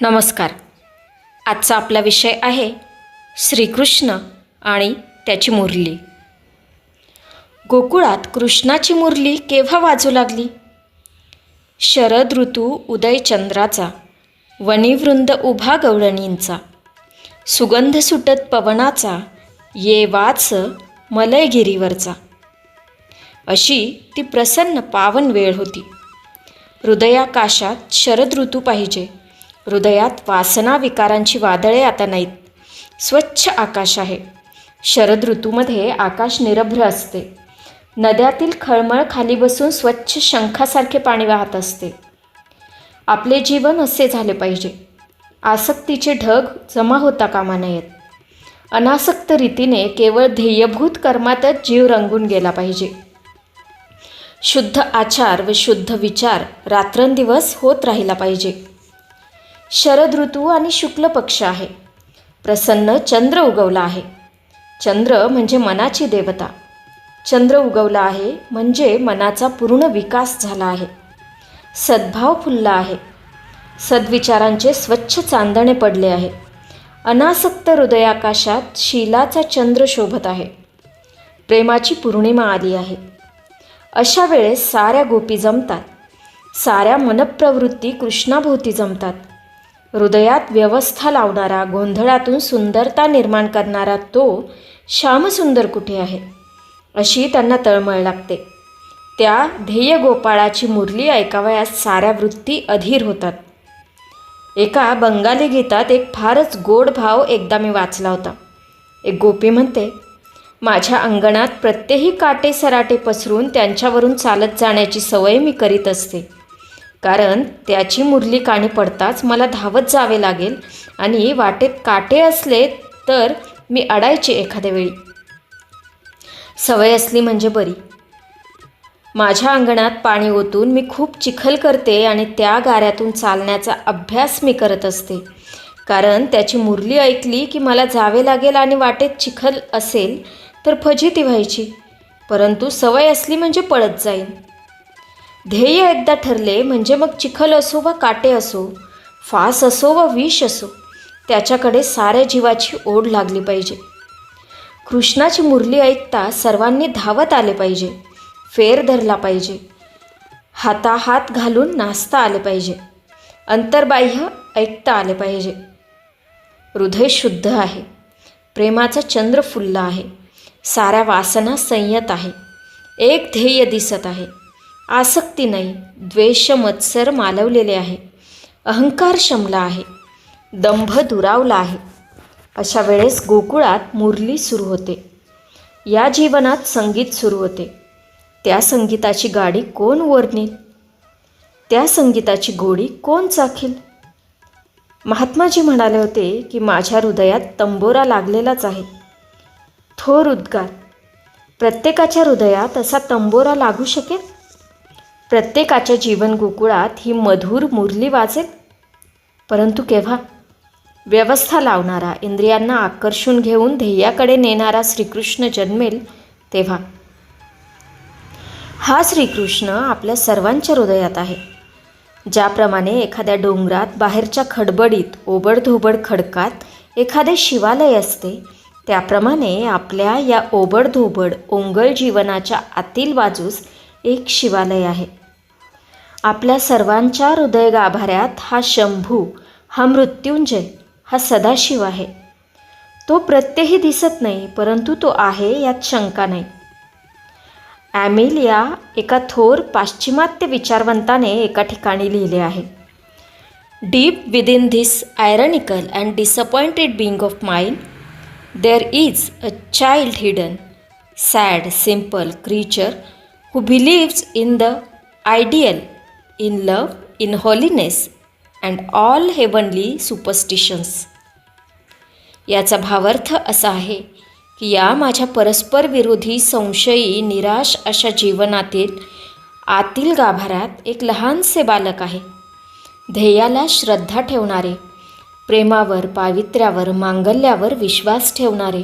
नमस्कार. आजचा आपला विषय आहे श्रीकृष्ण आणि त्याची मुरली. गोकुळात कृष्णाची मुरली केव्हा वाजू लागली? शरद ऋतू उदय चंद्राचा वनिवृंद उभा गवळणींचा सुगंध सुटत पवनाचा ये वाच मलयगिरीवरचा. अशी ती प्रसन्न पावन वेळ होती. हृदयाकाशात शरद ऋतू पाहिजे. हृदयात वासना विकारांची वादळे आता नाहीत. स्वच्छ आकाश आहे. शरद ऋतूमध्ये आकाश निरभ्र असते. नद्यातील खळमळ खाली बसून स्वच्छ शंखासारखे पाणी वाहत असते. आपले जीवन असे झाले पाहिजे. आसक्तीचे ढग जमा होता कामा नयेत. अनासक्त रीतीने केवळ ध्येयभूत कर्मातच जीव रंगून गेला पाहिजे. शुद्ध आचार व शुद्ध विचार रात्रंदिवस होत राहिला पाहिजे. शरद ऋतू आणि शुक्ल पक्ष आहे. प्रसन्न चंद्र उगवला आहे. चंद्र म्हणजे मनाची देवता. चंद्र उगवला आहे म्हणजे मनाचा पूर्ण विकास झाला आहे. सद्भाव फुलला आहे. सद्विचारांचे स्वच्छ चांदणे पडले आहे. अनासक्त हृदयाकाशात शीलाचा चंद्र शोभत आहे. प्रेमाची पूर्णिमा आली आहे. अशा वेळेस साऱ्या गोपी जमतात. साऱ्या मनप्रवृत्ती कृष्णाभोवती जमतात. हृदयात व्यवस्था लावणारा गोंधळातून सुंदरता निर्माण करणारा तो श्यामसुंदर कुठे आहे? अशी त्यांना तळमळ लागते. त्या ध्येय गोपाळाची मुरली ऐकावयास साऱ्या वृत्ती अधीर होतात. एका बंगाली गीतात एक फारच गोड भाव एकदा मी वाचला होता. एक गोपी म्हणते माझ्या अंगणात प्रत्येही काटे सराटे पसरून त्यांच्यावरून चालत जाण्याची सवय मी करीत असते. कारण त्याची मुरली काणी पडताच मला धावत जावे लागेल आणि वाटेत काटे असले तर मी अडायचे एखाद्या वेळी. सवय असली म्हणजे बरी. माझ्या अंगणात पाणी ओतून मी खूप चिखल करते आणि त्या गाऱ्यातून चालण्याचा अभ्यास मी करत असते. कारण त्याची मुरली ऐकली की मला जावे लागेल आणि वाटेत चिखल असेल तर फजिती व्हायची. परंतु सवय असली म्हणजे पळत जाईन. ध्येय एकदा ठरले म्हणजे मग चिखल असो व काटे असो फास असो व विष असो त्याच्याकडे साऱ्या जीवाची ओढ लागली पाहिजे. कृष्णाची मुरली ऐकता सर्वांनी धावत आले पाहिजे फेर धरला पाहिजे हाताहात घालून नाचता आले पाहिजे अंतर्बाह्य ऐकता आले पाहिजे. हृदय शुद्ध आहे प्रेमाचा चंद्र फुलला आहे साऱ्या वासना संयत आहे एक ध्येय दिसत आहे. आसक्ती नाही द्वेष मत्सर मालवलेले आहे. अहंकार शमला आहे दंभ दुरावला आहे. अशा वेळेस गोकुळात मुरली सुरू होते. या जीवनात संगीत सुरू होते. त्या संगीताची गाडी कोण वरनील त्या संगीताची गोडी कोण चाखील? महात्माजी म्हणाले होते की माझ्या हृदयात तंबोरा लागलेलाच आहे. थोर उद्गार. प्रत्येकाच्या हृदयात असा तंबोरा लागू शकेल? प्रत्येकाच्या जीवन गोकुळात ही मधुर मुरली वाजेल. परंतु केव्हा? व्यवस्था लावणारा इंद्रियांना आकर्षून घेऊन ध्येयाकडे नेणारा श्रीकृष्ण जन्मेल तेव्हा. हा श्रीकृष्ण आपल्या सर्वांच्या हृदयात आहे. ज्याप्रमाणे एखाद्या डोंगरात बाहेरच्या खडबडीत ओबडधोबड खडकात एखादे शिवालय असते त्याप्रमाणे आपल्या या ओबडधोबड ओंगळ जीवनाच्या आतील बाजूस एक शिवालय आहे. आपल्या सर्वांच्या हृदय गाभाऱ्यात हा शंभू हा मृत्युंजय हा सदाशिव आहे. तो प्रत्ययही दिसत नाही परंतु तो आहे यात शंका नाही. ॲमिल या एका थोर पाश्चिमात्य विचारवंताने एका ठिकाणी लिहिले आहे. Deep within this ironical and disappointed being of mind there is a child hidden sad simple creature who believes in the ideal, in love, in holiness, and all heavenly superstitions याचा भावार्थ असा आहे की या माझ्या परस्पर विरोधी संशयी निराश अशा जीवनातील आतील गाभाऱ्यात एक लहानसे बालक आहे. ध्येयाला श्रद्धा ठेवणारे प्रेमावर पावित्र्यावर मांगल्यावर विश्वास ठेवणारे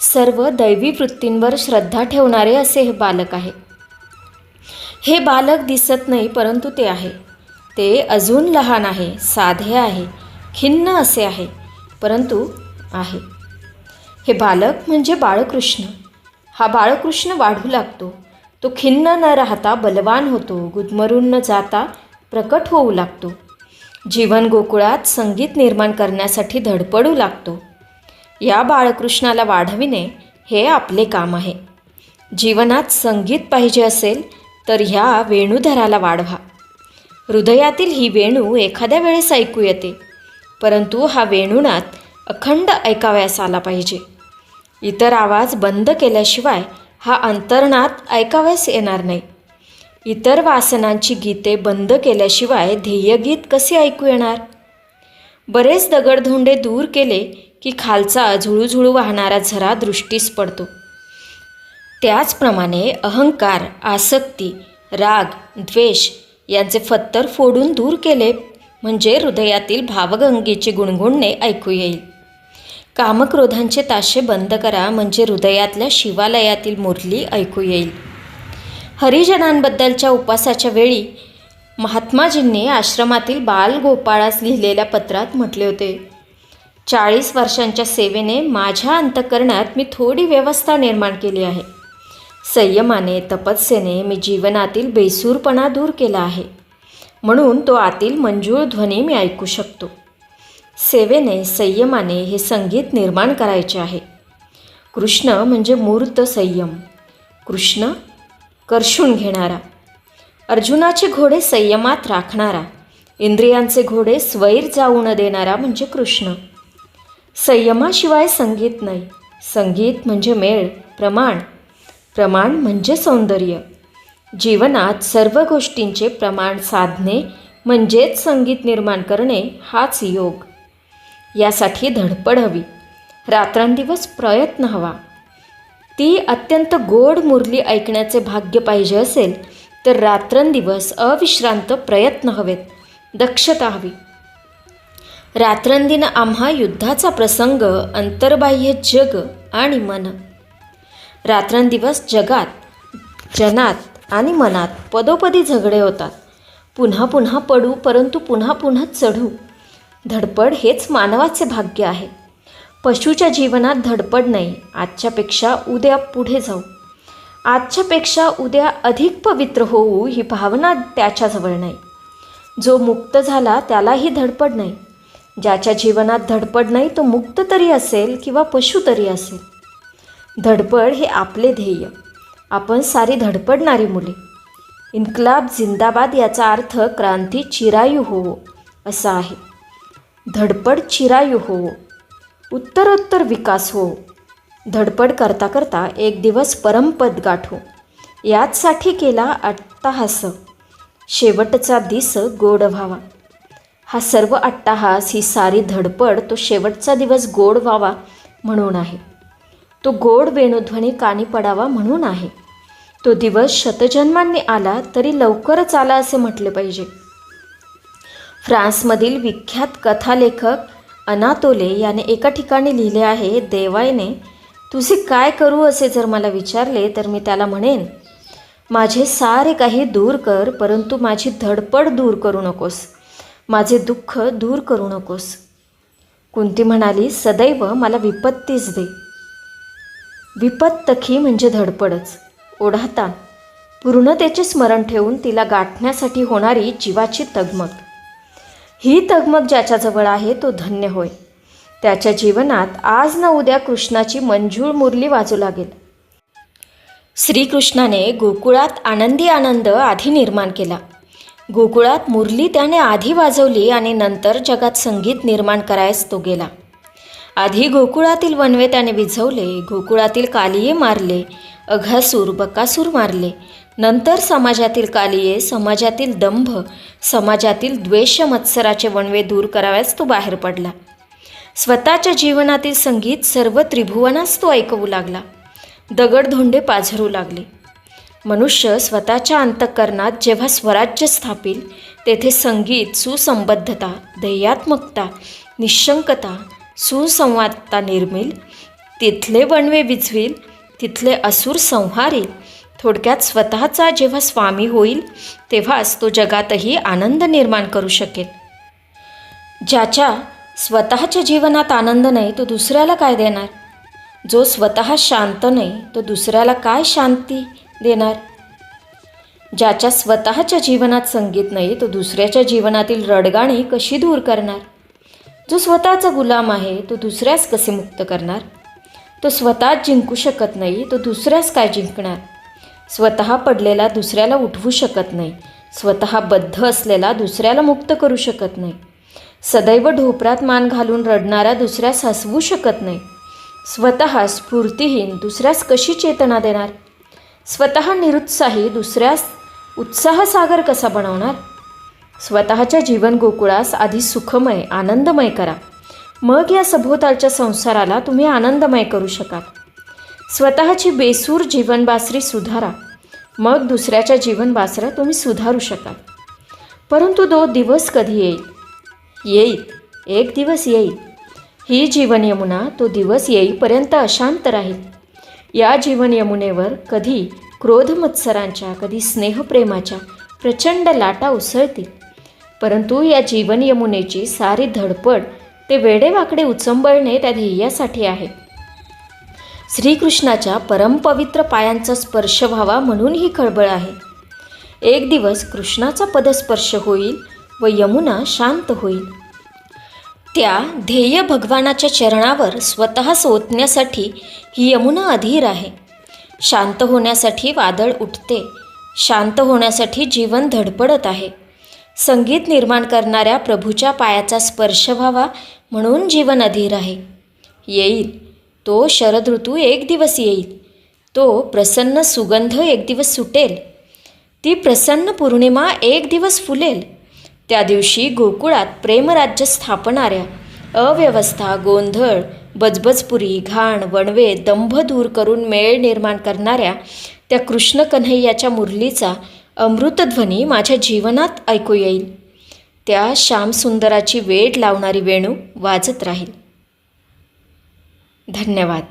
सर्व दैवी वृत्तींवर श्रद्धा ठेवणारे असे हे बालक आहे. हे बालक दिसत नाही परंतु ते आहे. ते अजून लहान आहे साधे आहे खिन्न असे आहे परंतु आहे. हे बालक म्हणजे बाळकृष्ण. हा बाळकृष्ण वाढू लागतो. तो खिन्न न राहता बलवान होतो गुदमरून न जाता प्रकट होऊ लागतो. जीवन गोकुळात संगीत निर्माण करण्यासाठी धडपडू लागतो. या बाळकृष्णाला वाढविणे हे आपले काम आहे. जीवनात संगीत पाहिजे असेल तर ह्या वेणूधराला वाढवा. हृदयातील ही वेणू एखाद्या वेळेस ऐकू येते परंतु हा वेणूनात अखंड ऐकावयास आला पाहिजे. इतर आवाज बंद केल्याशिवाय हा अंतरणात ऐकावयास येणार नाही. इतर वासनांची गीते बंद केल्याशिवाय ध्येयगीत कसे ऐकू येणार? बरेच दगडधोंडे दूर केले की खालचा झुळूझुळू वाहणारा झरा दृष्टीस पडतो. त्याचप्रमाणे अहंकार आसक्ती राग द्वेष यांचे फत्तर फोडून दूर केले म्हणजे हृदयातील भावगंगेचे गुणगुणणे ऐकू येईल. कामक्रोधांचे ताशे बंद करा म्हणजे हृदयातल्या शिवालयातील मुरली ऐकू येईल. हरिजनांबद्दलच्या उपासाच्या वेळी महात्माजींनी आश्रमातील बाल गोपाळास लिहिलेल्या पत्रात म्हटले होते चाळीस वर्षांच्या सेवेने माझ्या अंतकरणात मी थोडी व्यवस्था निर्माण केली आहे. संयमाने तपस्येने मी जीवनातील बेसूरपणा दूर केला आहे. म्हणून तो आतील मंजूळ ध्वनी मी ऐकू शकतो. सेवेने संयमाने हे संगीत निर्माण करायचे आहे. कृष्ण म्हणजे मूर्त संयम. कृष्ण कर्षून घेणारा. अर्जुनाचे घोडे संयमात राखणारा. इंद्रियांचे घोडे स्वैर जाऊ न देणारा म्हणजे कृष्ण. संयमाशिवाय संगीत नाही. संगीत म्हणजे मेळ प्रमाण. प्रमाण म्हणजे सौंदर्य. जीवनात सर्व गोष्टींचे प्रमाण साधणे म्हणजेच संगीत निर्माण करणे हाच योग. यासाठी धडपड हवी. रात्रंदिवस प्रयत्न हवा. ती अत्यंत गोड मुरली ऐकण्याचे भाग्य पाहिजे असेल तर रात्रंदिवस अविश्रांत प्रयत्न हवेत. दक्षता हवी. रात्रंदिन आम्हा युद्धाचा प्रसंग अंतर्बाह्य जग आणि मन. रात्रंदिवस जगात जनात आणि मनात पदोपदी झगडे होतात. पुन्हा पुन्हा पडू परंतु पुन्हा पुन्हा चढू. धडपड हेच मानवाचे भाग्य आहे. पशूच्या जीवनात धडपड नाही आजच्यापेक्षा उद्या पुढे जाऊ. आजच्यापेक्षा उद्या अधिक पवित्र होऊ ही भावना त्याच्याजवळ नाही. जो मुक्त झाला त्यालाही धडपड नाही. ज्याच्या जीवनात धडपड नाही तो मुक्त तरी असेल किंवा पशु तरी असेल. धडपड हे आपले ध्येय. आपण सारी धडपडणारी मुले. इन्कलाब जिंदाबाद याचा अर्थ क्रांती चिरायू होवो असा आहे. धडपड चिरायू होवो उत्तरोत्तर विकास होवो. धडपड करता करता एक दिवस परमपद गाठो. याचसाठी केला अट्टाहास. शेवटचा दिस गोड व्हावा. हा सर्व अट्टाहास ही सारी धडपड तो शेवटचा दिवस गोड व्हावा म्हणून आहे. तो गोड वेणुध्वनी कानी पडावा म्हणून आहे. तो दिवस शतजन्मांनी आला तरी लवकरच आला असे म्हटले पाहिजे. फ्रान्समधील विख्यात कथालेखक अनातोले याने एका ठिकाणी लिहिले आहे देवायने तुझे काय करू असे जर मला विचारले तर मी त्याला म्हणेन माझे सारे काही दूर कर परंतु माझी धडपड दूर करू नकोस माझे दुःख दूर करू नकोस कुंती म्हणाली सदैव मला विपत्तीच दे. विपत्तखी म्हणजे धडपडच. ओढाता पूर्णतेचे स्मरण ठेवून तिला गाठण्यासाठी होणारी जीवाची तगमग. ही तगमग ज्याच्याजवळ आहे तो धन्य होय. त्याच्या जीवनात आज न उद्या कृष्णाची मंजूळ मुरली वाजू लागेल. श्रीकृष्णाने गोकुळात आनंदी आनंद आधी निर्माण केला. गोकुळात मुरली त्याने आधी वाजवली आणि नंतर जगात संगीत निर्माण करायस तो गेला. आधी गोकुळातील वनवे त्याने विझवले गोकुळातील कालिये मारले अघासूर बकासूर मारले. नंतर समाजातील कालिये समाजातील दंभ समाजातील द्वेष मत्सराचे वणवे दूर कराव्यास तो बाहेर पडला. स्वतःच्या जीवनातील संगीत सर्व त्रिभुवनास तो ऐकवू लागला. दगडधोंडे पाझरू लागले. मनुष्य स्वतःच्या अंतःकरणात जेव्हा स्वराज्य स्थापिल तेथे संगीत सुसंबद्धता ध्येयात्मकता निशंकता सुसंवादता निर्मिल तिथले वणवे विझवील तिथले असुर संहारील. थोडक्यात स्वतःचा जेव्हा स्वामी होईल तेव्हाच तो जगातही आनंद निर्माण करू शकेल. ज्याच्या स्वतःच्या जीवनात आनंद नाही तो दुसऱ्याला काय देणार? जो स्वतः शांत नाही तो दुसऱ्याला काय शांती देणार? ज्याच्या स्वतःच्या जीवनात संगीत नाही तो दुसऱ्याच्या जीवनातील रडगाणी कशी दूर करणार? जो स्वतःचा गुलाम आहे तो दुसऱ्यास कसे मुक्त करणार? तो स्वतःच जिंकू शकत नाही तो दुसऱ्यास काय जिंकणार? स्वतः पडलेला दुसऱ्याला उठवू शकत नाही स्वतः बद्ध असलेला दुसऱ्याला मुक्त करू शकत नाही. सदैव ढोपरात मान घालून रडणारा दुसऱ्यास हसवू शकत नाही. स्वतः स्फूर्तिहीन दुसऱ्यास कशी चेतना देणार? स्वतः निरुत्साही दुसऱ्यास उत्साहसागर कसा बनवणार? स्वतःच्या जीवन गोकुळास आधी सुखमय आनंदमय करा. मग या सभोवतालच्या संसाराला तुम्ही आनंदमय करू शकाल. स्वतःची बेसूर जीवनबासरी सुधारा. मग दुसऱ्याच्या जीवनबासऱ्या तुम्ही सुधारू शकाल. परंतु तो दिवस कधी येईल? येईल. एक दिवस येईल. ही जीवन यमुना तो दिवस येईपर्यंत अशांत राहील. या जीवन यमुनेवर कधी क्रोध मत्सरांच्या कधी स्नेहप्रेमाच्या प्रचंड लाटा उसळतील. परंतु या जीवन यमुनेची सारी धडपड ते वेडेवाकडे उचंबळणे त्या ध्येयासाठी आहे. श्रीकृष्णाच्या परमपवित्र पायांचा स्पर्श व्हावा म्हणून ही खळबळ आहे. एक दिवस कृष्णाचा पदस्पर्श होईल व यमुना शांत होईल. त्या ध्येय भगवानाच्या चरणावर स्वतः सोतण्यासाठी ही यमुना अधीर आहे. शांत होण्यासाठी वादळ उठते. शांत होण्यासाठी जीवन धडपडत आहे. संगीत निर्माण करणाऱ्या प्रभूच्या पायाचा स्पर्श व्हावा म्हणून जीवन अधीर आहे. येईल. तो शरद ऋतू एक दिवस येईल. तो प्रसन्न सुगंध एक दिवस सुटेल. ती प्रसन्न पौर्णिमा एक दिवस फुलेल. त्या दिवशी गोकुळात प्रेमराज्य स्थापणाऱ्या अव्यवस्था गोंधळ बजबजपुरी घाण वणवे दंभ दूर करून मेळ निर्माण करणाऱ्या त्या कृष्ण कन्हैयाच्या मुरलीचा अमृतध्वनी माझ्या जीवनात ऐकू येईल. त्या श्यामसुंदराची वेड लावणारी वेणू वाजत राहील. धन्यवाद.